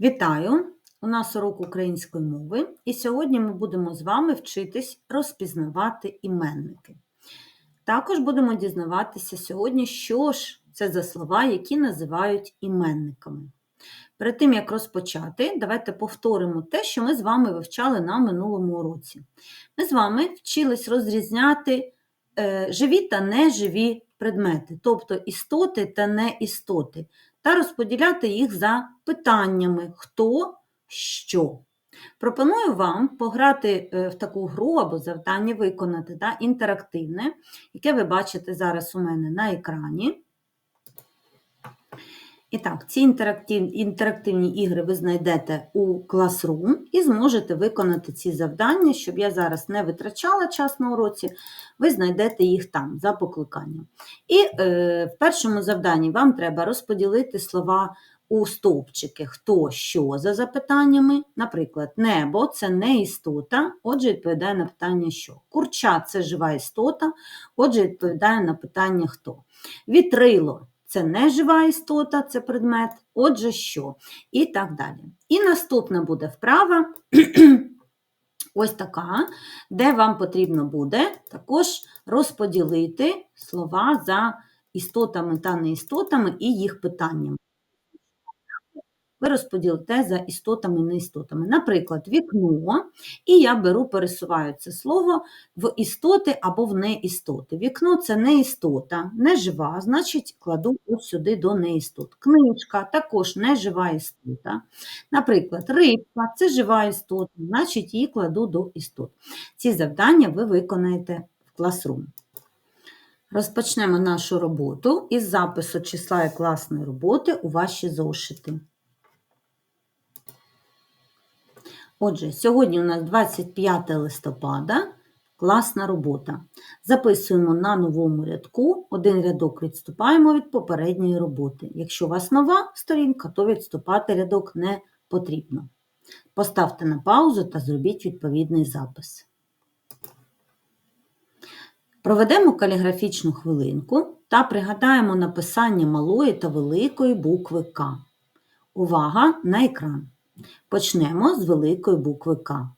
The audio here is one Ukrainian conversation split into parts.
Вітаю! У нас урок української мови, і сьогодні ми будемо з вами вчитись розпізнавати іменники. Також будемо дізнаватися сьогодні, що ж це за слова, які називають іменниками. Перед тим, як розпочати, давайте повторимо те, що ми з вами вивчали на минулому уроці. Ми з вами вчились розрізняти е, живі та неживі предмети, тобто істоти та неістоти, та розподіляти їх за питаннями хто, що. Пропоную вам пограти е, в таку гру або завдання виконати да, інтерактивне, яке ви бачите зараз у мене на екрані. І так, ці інтерактив, інтерактивні ігри ви знайдете у Classroom і зможете виконати ці завдання, щоб я зараз не витрачала час на уроці, ви знайдете їх там за покликанням. І е, в першому завданні вам треба розподілити слова у стовпчики, хто що за запитаннями. Наприклад, небо це не істота, отже, відповідає на питання що. Курча це жива істота, отже, відповідає на питання хто. Вітрило це не жива істота, це предмет, отже, що, і так далі. І наступна буде вправа, ось така, де вам потрібно буде також розподілити слова за істотами та неістотами і їх питаннями ви розподілите за істотами і неістотами. Наприклад, вікно, і я беру, пересуваю це слово в істоти або в неістоти. Вікно це неістота, нежива, значить, кладу ось сюди до неістот. Книжка також нежива істота. Наприклад, рибка це жива істота, значить, її кладу до істот. Ці завдання ви виконаєте в класрум. Розпочнемо нашу роботу із запису числа і класної роботи у ваші зошити. Отже, сьогодні у нас 25 листопада, класна робота. Записуємо на новому рядку, один рядок відступаємо від попередньої роботи. Якщо у вас нова сторінка, то відступати рядок не потрібно. Поставте на паузу та зробіть відповідний запис. Проведемо каліграфічну хвилинку та пригадаємо написання малої та великої букви К. Увага на екран! Почнемо з великої букви К.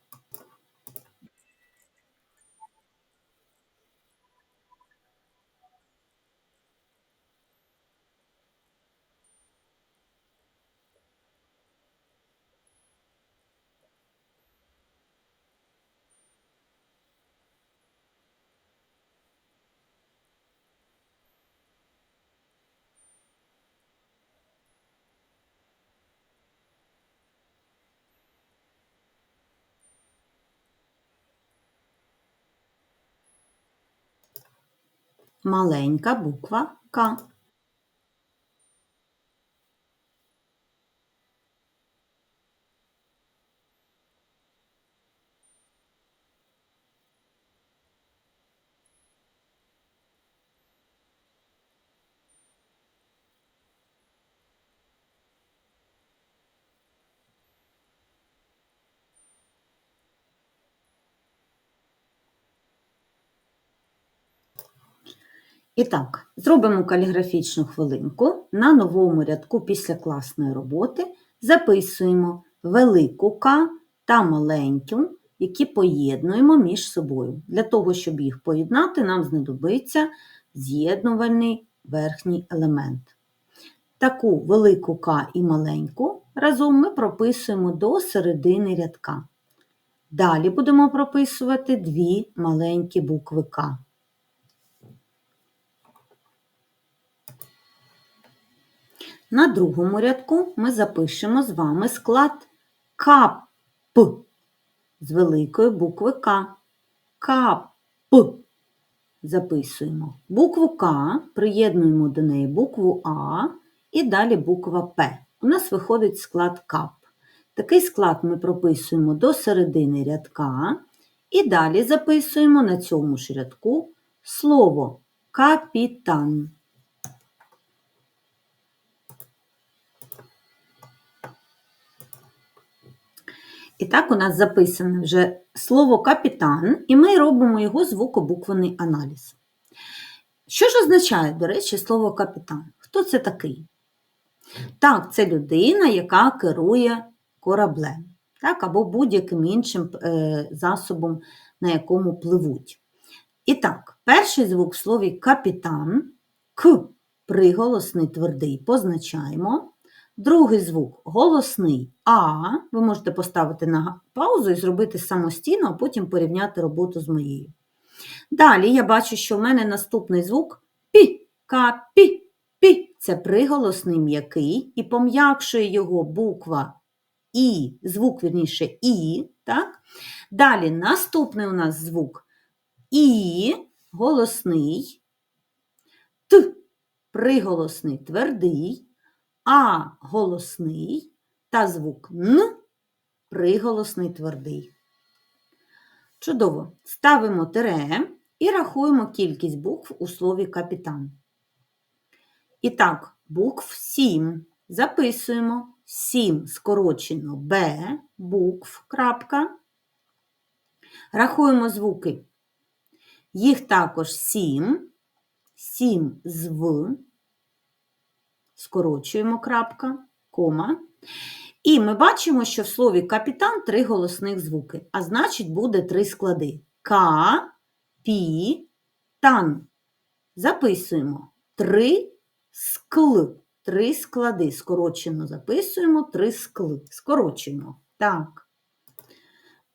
маленька буква К. І так, зробимо каліграфічну хвилинку. На новому рядку після класної роботи записуємо велику К та маленьку, які поєднуємо між собою. Для того, щоб їх поєднати, нам знадобиться з'єднувальний верхній елемент. Таку велику К і маленьку разом ми прописуємо до середини рядка. Далі будемо прописувати дві маленькі букви К. На другому рядку ми запишемо з вами склад КАП з великої букви К. КАП. Записуємо букву К, приєднуємо до неї букву А і далі буква П. У нас виходить склад КАП. Такий склад ми прописуємо до середини рядка і далі записуємо на цьому ж рядку слово капітан. І так, у нас записане вже слово капітан, і ми робимо його звукобуквений аналіз. Що ж означає, до речі, слово капітан? Хто це такий? Так, це людина, яка керує кораблем, так, або будь-яким іншим е, засобом, на якому пливуть. І так, перший звук в слові капітан, к приголосний твердий, позначаємо. Другий звук голосний А. Ви можете поставити на паузу і зробити самостійно, а потім порівняти роботу з моєю. Далі я бачу, що в мене наступний звук пі, капі, пі. Це приголосний м'який, і пом'якшує його буква І, звук, вірніше, І. Так? Далі наступний у нас звук І, голосний, Т, приголосний твердий. А голосний та звук Н приголосний твердий. Чудово. Ставимо тире і рахуємо кількість букв у слові капітан. І так, букв 7. Записуємо 7 скорочено Б, букв, крапка. Рахуємо звуки. Їх також 7, 7 з В скорочуємо крапка, кома. І ми бачимо, що в слові капітан три голосних звуки, а значить, буде три склади. Ка, пі, тан. Записуємо три скл. Три склади. Скорочено записуємо три скли. Скорочуємо. Так.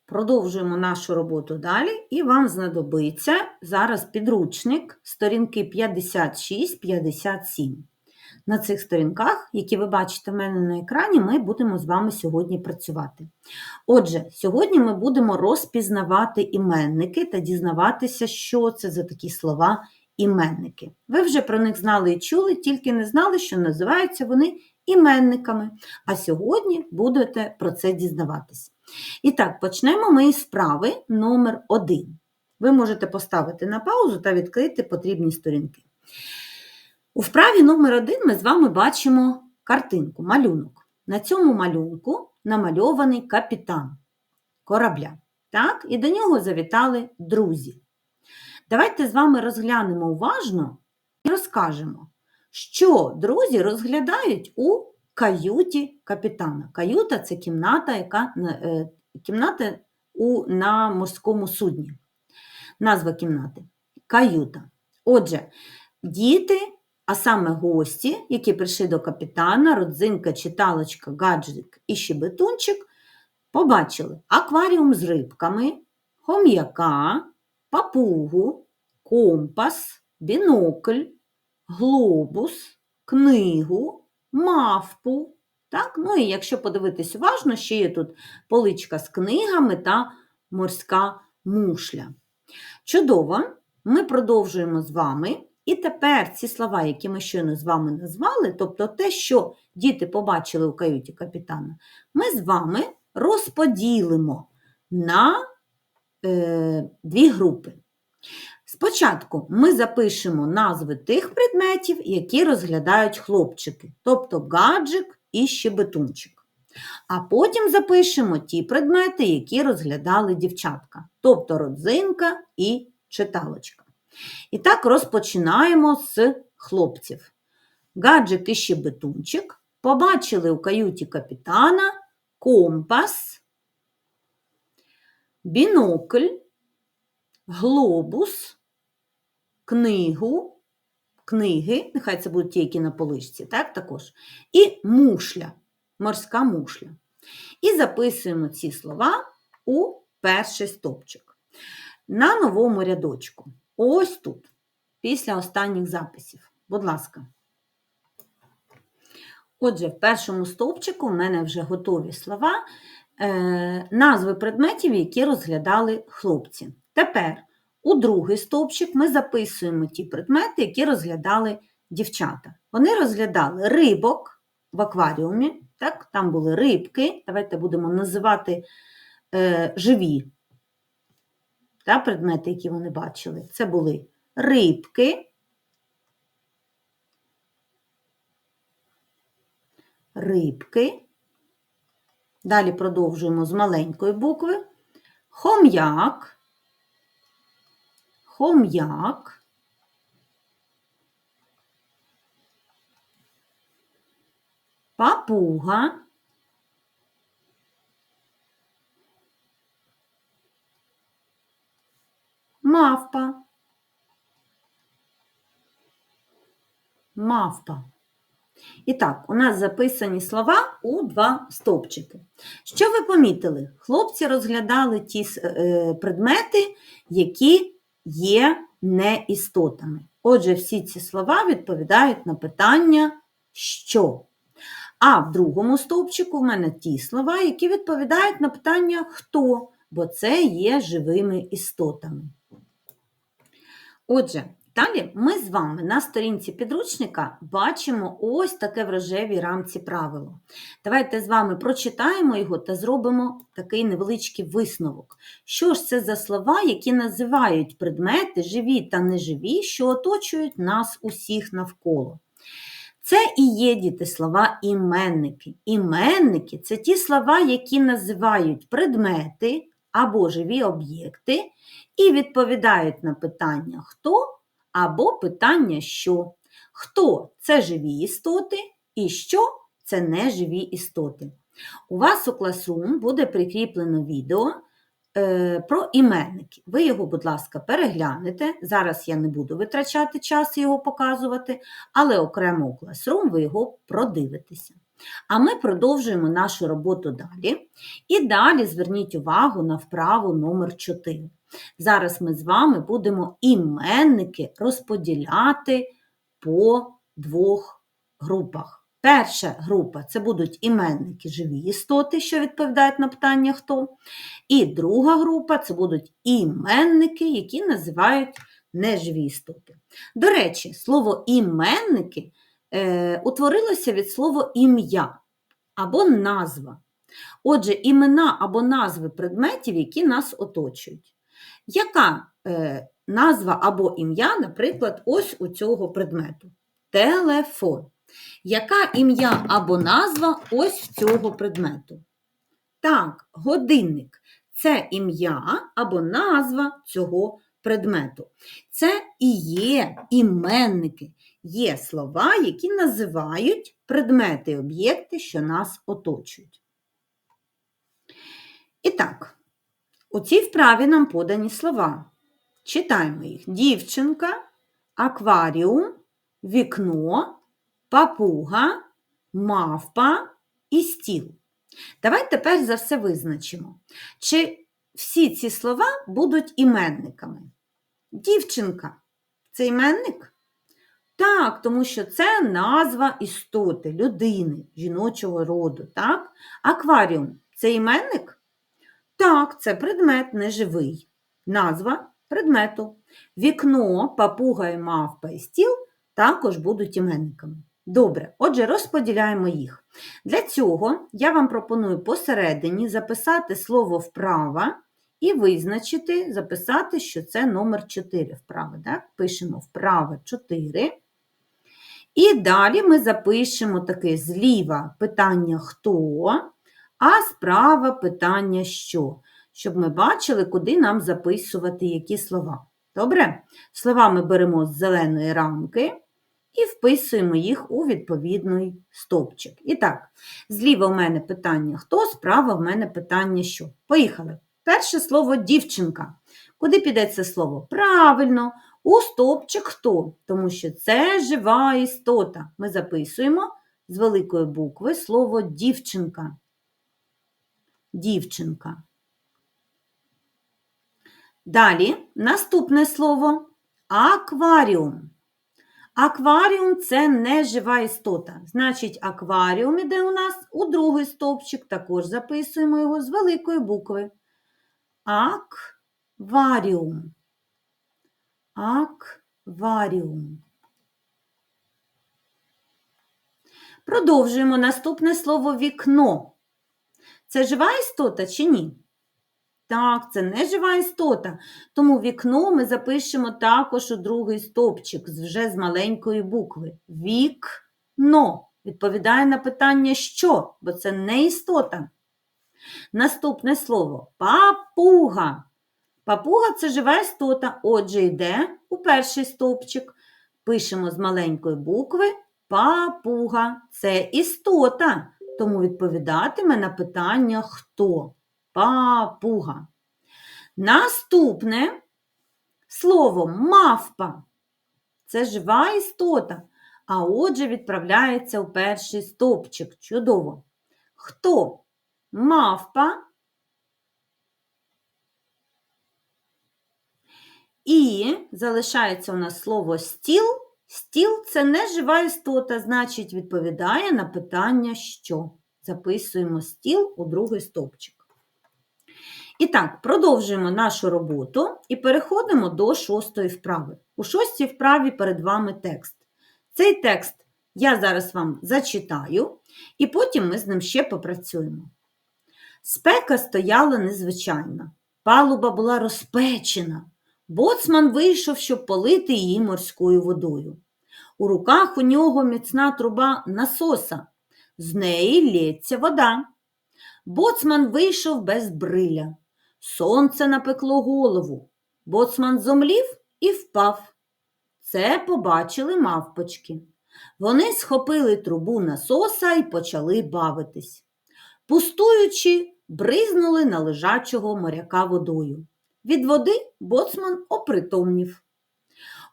Продовжуємо нашу роботу далі, і вам знадобиться зараз підручник сторінки 56-57. На цих сторінках, які ви бачите в мене на екрані, ми будемо з вами сьогодні працювати. Отже, сьогодні ми будемо розпізнавати іменники та дізнаватися, що це за такі слова іменники. Ви вже про них знали і чули, тільки не знали, що називаються вони іменниками. А сьогодні будете про це дізнаватися. І так, почнемо ми із справи номер 1 Ви можете поставити на паузу та відкрити потрібні сторінки. У вправі номер 1 ми з вами бачимо картинку, малюнок. На цьому малюнку намальований капітан корабля. Так? І до нього завітали друзі. Давайте з вами розглянемо уважно і розкажемо, що друзі розглядають у каюті капітана. Каюта це кімната, яка, е, кімната у, на морському судні. Назва кімнати каюта. Отже, діти а саме гості, які прийшли до капітана, родзинка, читалочка, гаджик і щебетунчик, побачили акваріум з рибками, хом'яка, папугу, компас, бінокль, глобус, книгу, мавпу. Так? Ну і якщо подивитись уважно, ще є тут поличка з книгами та морська мушля. Чудово, ми продовжуємо з вами. І тепер ці слова, які ми щойно з вами назвали, тобто те, що діти побачили у каюті капітана, ми з вами розподілимо на е, дві групи. Спочатку ми запишемо назви тих предметів, які розглядають хлопчики, тобто гаджик і щебетунчик. А потім запишемо ті предмети, які розглядали дівчатка, тобто родзинка і читалочка. І так розпочинаємо з хлопців. Гаджик і щебетунчик побачили у каюті капітана компас, бінокль, глобус, книгу, книги, нехай це будуть ті, які на поличці, так, також, і мушля, морська мушля. І записуємо ці слова у перший стопчик. На новому рядочку. Ось тут, після останніх записів. Будь ласка. Отже, в першому стовпчику в мене вже готові слова, е, назви предметів, які розглядали хлопці. Тепер у другий стовпчик ми записуємо ті предмети, які розглядали дівчата. Вони розглядали рибок в акваріумі, так? там були рибки, давайте будемо називати е, живі та, предмети, які вони бачили. Це були рибки, рибки. Далі продовжуємо з маленької букви. Хом'як, хом'як. папуга, мавпа, мавпа. І так, у нас записані слова у два стовпчики. Що ви помітили? Хлопці розглядали ті е, предмети, які є неістотами. Отже, всі ці слова відповідають на питання що. А в другому стовпчику в мене ті слова, які відповідають на питання хто, бо це є живими істотами. Отже, далі ми з вами на сторінці підручника бачимо ось таке в рожевій рамці правило. Давайте з вами прочитаємо його та зробимо такий невеличкий висновок. Що ж це за слова, які називають предмети, живі та неживі, що оточують нас усіх навколо? Це і є діти слова іменники. Іменники це ті слова, які називають предмети або живі об'єкти і відповідають на питання хто або питання що. Хто це живі істоти і що це неживі істоти. У вас у Classroom буде прикріплено відео е, про іменники. Ви його, будь ласка, переглянете. Зараз я не буду витрачати час його показувати, але окремо у Classroom ви його продивитеся. А ми продовжуємо нашу роботу далі. І далі зверніть увагу на вправу номер 4. Зараз ми з вами будемо іменники розподіляти по двох групах. Перша група це будуть іменники живі істоти, що відповідають на питання хто. І друга група це будуть іменники, які називають неживі істоти. До речі, слово іменники е, утворилося від слова ім'я або назва. Отже, імена або назви предметів, які нас оточують. Яка е, назва або ім'я, наприклад, ось у цього предмету? Телефон. Яка ім'я або назва ось цього предмету? Так, годинник це ім'я або назва цього предмету. Це і є іменники, є слова, які називають предмети об'єкти, що нас оточують. І так, у цій вправі нам подані слова. Читаємо їх: дівчинка, акваріум, вікно, папуга, мавпа і стіл. Давайте перш за все визначимо, чи всі ці слова будуть іменниками. Дівчинка це іменник? Так, тому що це назва істоти, людини, жіночого роду. Так? Акваріум це іменник? Так, це предмет неживий. Назва предмету. Вікно, папуга і мавпа і стіл також будуть іменниками. Добре, отже, розподіляємо їх. Для цього я вам пропоную посередині записати слово вправа і визначити, записати, що це номер 4 вправа. Так? Пишемо вправа 4. І далі ми запишемо таке зліва питання хто, а справа питання що, щоб ми бачили, куди нам записувати які слова. Добре? Слова ми беремо з зеленої рамки і вписуємо їх у відповідний стовпчик. І так, зліва в мене питання хто, справа в мене питання що. Поїхали. Перше слово дівчинка. Куди піде це слово? Правильно, у стовпчик хто? Тому що це жива істота. Ми записуємо з великої букви слово дівчинка. Дівчинка. Далі наступне слово акваріум. Акваріум це не жива істота. Значить, акваріум іде у нас у другий стовпчик, також записуємо його з великої букви. Акваріум. Акваріум. Продовжуємо наступне слово вікно. Це жива істота чи ні? Так, це не жива істота. Тому вікно ми запишемо також у другий стовпчик вже з маленької букви. Вікно. Відповідає на питання що, бо це не істота. Наступне слово папуга. Папуга це жива істота, отже, йде у перший стовпчик. Пишемо з маленької букви Папуга це істота, тому відповідатиме на питання хто? Папуга. Наступне слово мавпа. Це жива істота, а отже відправляється у перший стовпчик. Чудово. Хто? Мавпа. І залишається у нас слово стіл. Стіл це не жива істота, значить, відповідає на питання що. Записуємо стіл у другий стовпчик. І так, продовжуємо нашу роботу і переходимо до шостої вправи. У шостій вправі перед вами текст. Цей текст я зараз вам зачитаю, і потім ми з ним ще попрацюємо. Спека стояла незвичайна, палуба була розпечена. Боцман вийшов, щоб полити її морською водою. У руках у нього міцна труба насоса, з неї лється вода. Боцман вийшов без бриля. Сонце напекло голову. Боцман зомлів і впав. Це побачили мавпочки. Вони схопили трубу насоса і почали бавитись. Пустуючи, бризнули на лежачого моряка водою. Від води боцман опритомнів.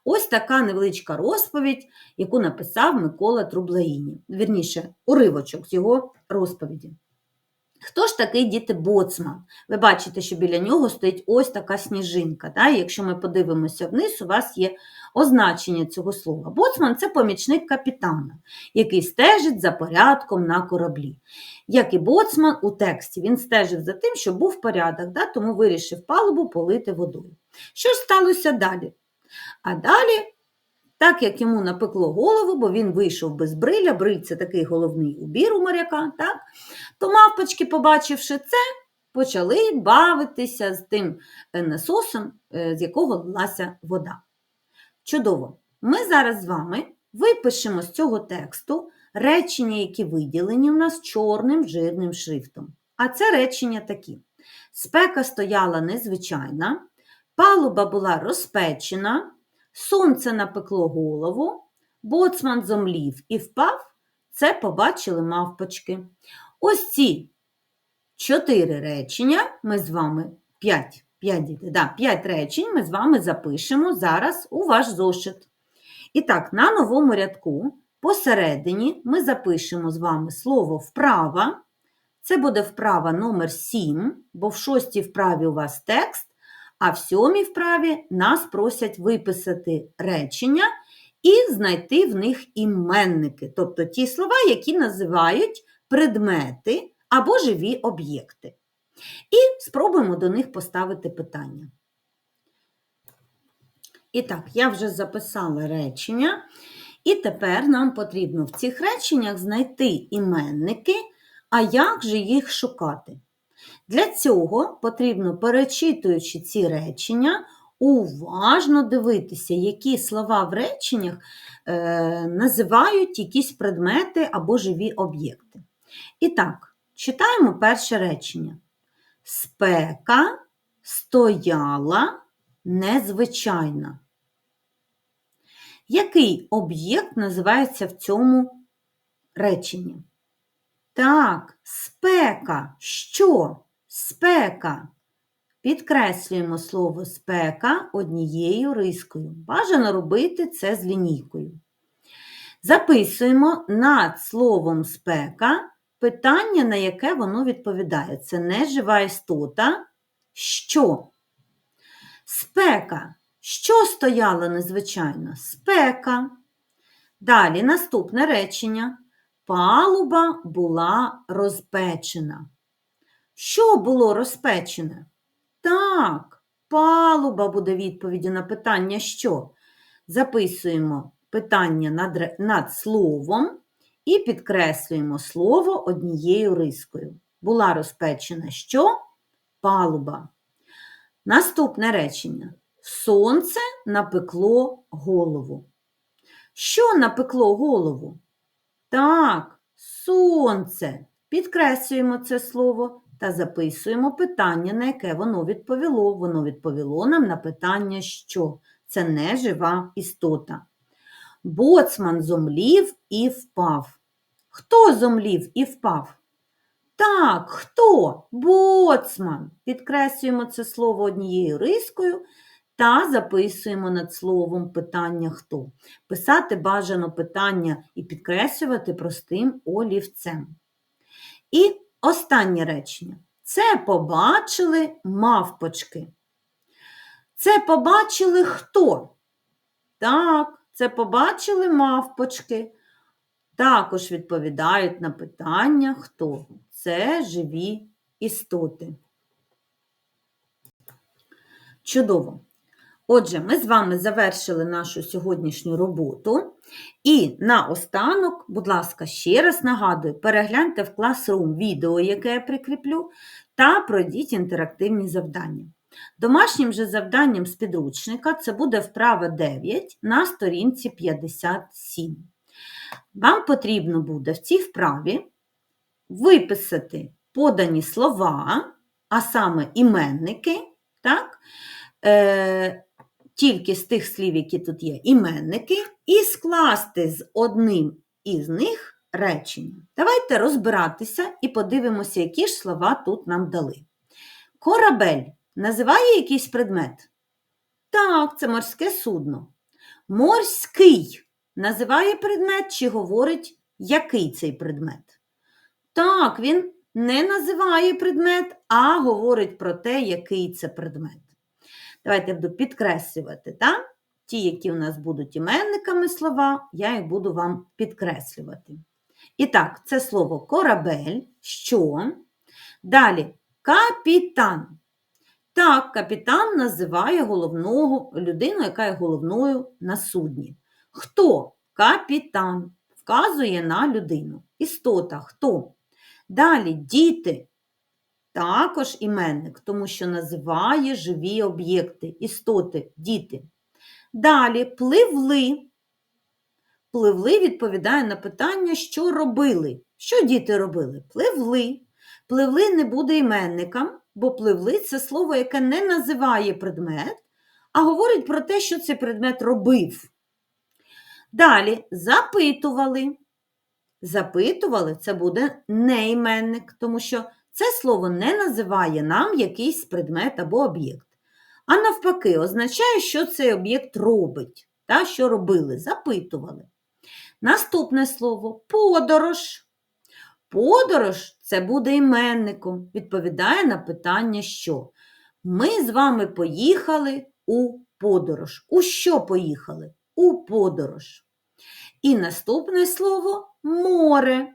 Ось така невеличка розповідь, яку написав Микола Трублаїні. Вірніше, уривочок з його розповіді. Хто ж такий діти боцман? Ви бачите, що біля нього стоїть ось така сніжинка. Да? Якщо ми подивимося вниз, у вас є означення цього слова. Боцман це помічник капітана, який стежить за порядком на кораблі. Як і боцман у тексті, він стежив за тим, щоб був порядок, да? тому вирішив палубу полити водою. Що ж сталося далі? А далі так як йому напекло голову, бо він вийшов без бриля, бриль це такий головний убір у моряка, так? то мавпочки, побачивши це, почали бавитися з тим е, насосом, е, з якого лилася вода. Чудово! Ми зараз з вами випишемо з цього тексту речення, які виділені у нас чорним жирним шрифтом. А це речення такі: спека стояла незвичайна, палуба була розпечена. Сонце напекло голову, боцман зомлів і впав, це побачили мавпочки. Ось ці чотири речення ми з вами, п'ять, п'ять да, п'ять речень ми з вами запишемо зараз у ваш зошит. І так, на новому рядку посередині ми запишемо з вами слово вправа. Це буде вправа номер 7, бо в шостій вправі у вас текст. А в сьомій вправі нас просять виписати речення і знайти в них іменники, тобто ті слова, які називають предмети або живі об'єкти. І спробуємо до них поставити питання. І так, я вже записала речення, і тепер нам потрібно в цих реченнях знайти іменники, а як же їх шукати? Для цього потрібно, перечитуючи ці речення, уважно дивитися, які слова в реченнях е, називають якісь предмети або живі об'єкти. І так, читаємо перше речення. Спека стояла незвичайна. Який об'єкт називається в цьому реченні? Так, спека. Що? Спека. Підкреслюємо слово спека однією рискою. Бажано робити це з лінійкою. Записуємо над словом спека питання, на яке воно відповідає. Це не жива істота. Що? Спека. Що стояло незвичайно? Спека. Далі наступне речення. Палуба була розпечена. Що було розпечене? Так, палуба буде відповіді на питання що? Записуємо питання над, над словом і підкреслюємо слово однією рискою. Була розпечена що? Палуба. Наступне речення. Сонце напекло голову. Що напекло голову? Так, сонце. Підкреслюємо це слово та записуємо питання, на яке воно відповіло. Воно відповіло нам на питання, що це не жива істота. Боцман зомлів і впав. Хто зомлів і впав? Так, хто? Боцман. Підкреслюємо це слово однією рискою та записуємо над словом питання хто. Писати бажано питання і підкреслювати простим олівцем. І останнє речення. Це побачили мавпочки. Це побачили хто? Так, це побачили мавпочки. Також відповідають на питання хто. Це живі істоти. Чудово! Отже, ми з вами завершили нашу сьогоднішню роботу. І наостанок, будь ласка, ще раз нагадую, перегляньте в Classroom відео, яке я прикріплю, та пройдіть інтерактивні завдання. Домашнім же завданням з підручника це буде вправа 9 на сторінці 57. Вам потрібно буде в цій вправі виписати подані слова, а саме іменники, так? Е, тільки з тих слів, які тут є, іменники, і скласти з одним із них речення. Давайте розбиратися і подивимося, які ж слова тут нам дали. Корабель називає якийсь предмет? Так, це морське судно. Морський називає предмет чи говорить, який цей предмет? Так, він не називає предмет, а говорить про те, який це предмет. Давайте я буду підкреслювати, так? Ті, які у нас будуть іменниками слова, я їх буду вам підкреслювати. І так, це слово корабель, що? Далі капітан. Так, капітан називає головного людину, яка є головною на судні. Хто? Капітан. Вказує на людину. Істота хто? Далі діти. Також іменник, тому що називає живі об'єкти, істоти, діти. Далі пливли. Пливли відповідає на питання, що робили. Що діти робили? Пливли. Пливли не буде іменником, бо пливли це слово, яке не називає предмет, а говорить про те, що цей предмет робив. Далі запитували. Запитували це буде не іменник, тому що це слово не називає нам якийсь предмет або об'єкт. А навпаки, означає, що цей об'єкт робить, та, що робили, запитували. Наступне слово подорож. Подорож це буде іменником, відповідає на питання, що. Ми з вами поїхали у подорож. У що поїхали? У подорож. І наступне слово море.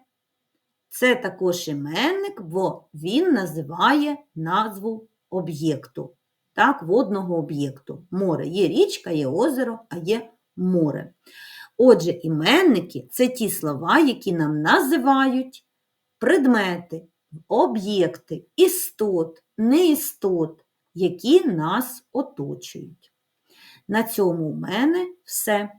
Це також іменник, бо він називає назву об'єкту. Так, водного об'єкту. Море. Є річка, є озеро, а є море. Отже, іменники це ті слова, які нам називають предмети, об'єкти, істот, неістот, які нас оточують. На цьому у мене все.